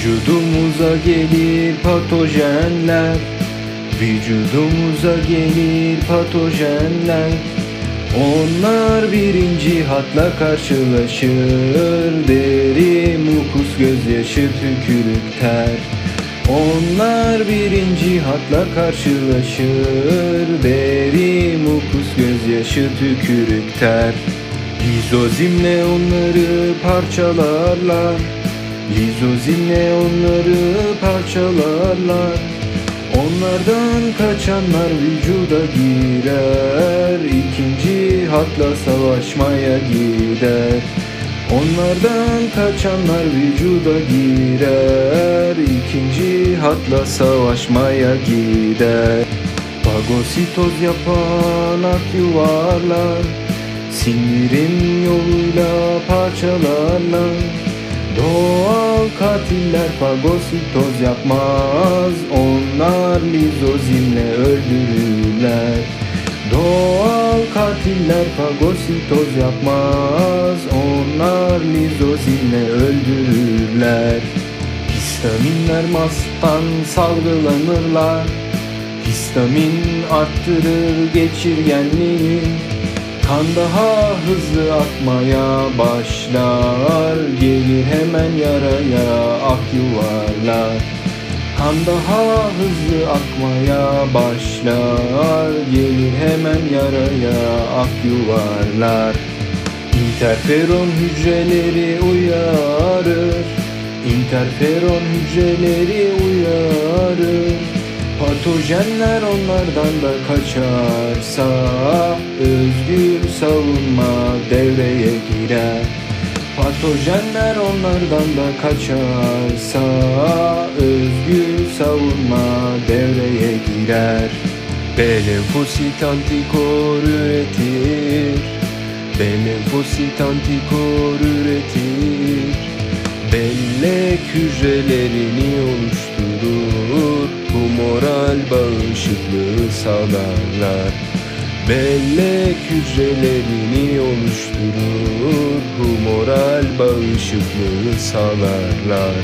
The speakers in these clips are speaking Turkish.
Vücudumuza gelir patojenler. Vücudumuza gelir patojenler. Onlar birinci hatla karşılaşır. Deri, mukus, gözyaşı, tükürük, ter Onlar birinci hatla karşılaşır. Deri, mukus, gözyaşı, tükürük, ter Lizozimle onları parçalarlar Lizozimle onları parçalarlar. Onlardan kaçanlar vücuda girer. İkinci hatla savaşmaya gider. Onlardan kaçanlar vücuda girer. İkinci hatla savaşmaya gider. Fagositoz yapan ak yuvarlar. Sindirim yoluyla parçalarlar Doğal katiller fagositoz yapmaz. Onlar lizozimle öldürürler. Doğal katiller fagositoz yapmaz. Onlar lizozimle öldürürler. Histaminler mastan salgılanırlar. Histamin arttırır geçirgenliği Kan daha hızlı akmaya başlar Gelir hemen yaraya ak yuvarlar. Kan daha hızlı akmaya başlar Gelir hemen yaraya ak yuvarlar. İnterferon hücreleri uyarır İnterferon hücreleri uyarır Patojenler onlardan da kaçarsa Özgür savunma devreye girer. Patojenler onlardan da kaçarsa Özgür savunma devreye girer. Belenfosit antikor üretir. Belenfosit antikor üretir. Bellek hücrelerini oluşturur Humoral bağışıklığı sağlarlar. Bellek hücrelerini oluşturur Humoral bağışıklığı sağlarlar.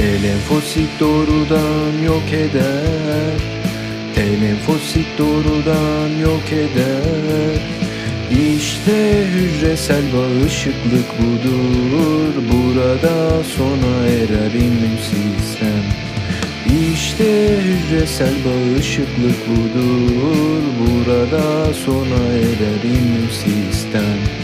Elenfosit doğrudan yok eder Elenfosit doğrudan yok eder. İşte hücresel bağışıklık budur Burada sona erer immün sistem. İşte hücresel bağışıklık budur Burada sona erer immün sistem